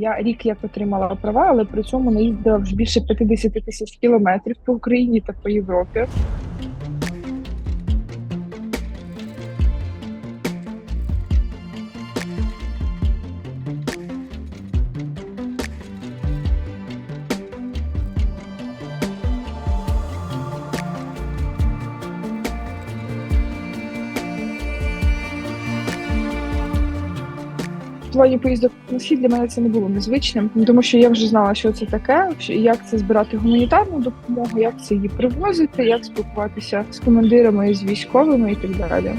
Я рік як отримала права, але при цьому наїздила вже більше 50 тисяч кілометрів по Україні та по Європі. Плані поїздок на схід для мене це не було незвичним, тому що я вже знала, що це таке, як це збирати гуманітарну допомогу, як це її привозити, як спілкуватися з командирами, з військовими і так далі.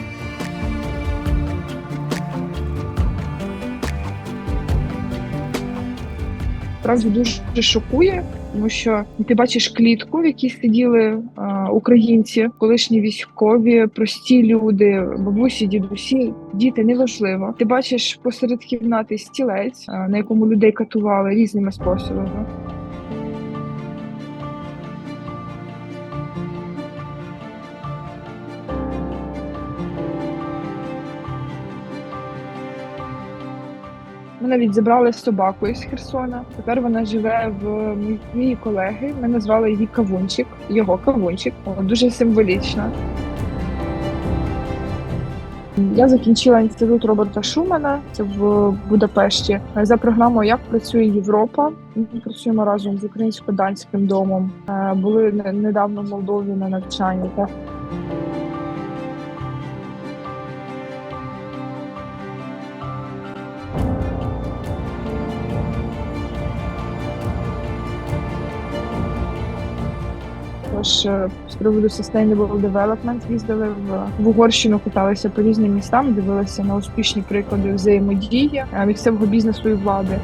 Справді дуже шокує, тому що ти бачиш клітку, в якій сиділи українці, колишні військові, прості люди, бабусі, дідусі, діти неважливо. Ти бачиш посеред кімнати стілець, е, на якому людей катували різними способами. Ми навіть забрали собаку із Херсона. Тепер вона живе в моїй колеги. Ми назвали її Кавунчик, його Кавунчик. О, Дуже символічно. Я закінчила інститут Роберта Шумана це в Будапешті за програмою Як працює Європа. Ми працюємо разом з українсько-данським домом. Е, Були не- недавно в Молдові на навчанні. Так. Тож е, з приводу Sustainable Development їздили в, в Угорщину, каталися по різним містам, дивилися на успішні приклади взаємодії е, місцевого бізнесу і влади.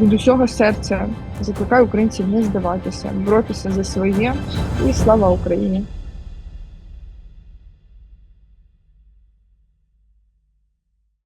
Від усього серця закликаю українців не здаватися, боротися за своє і слава Україні.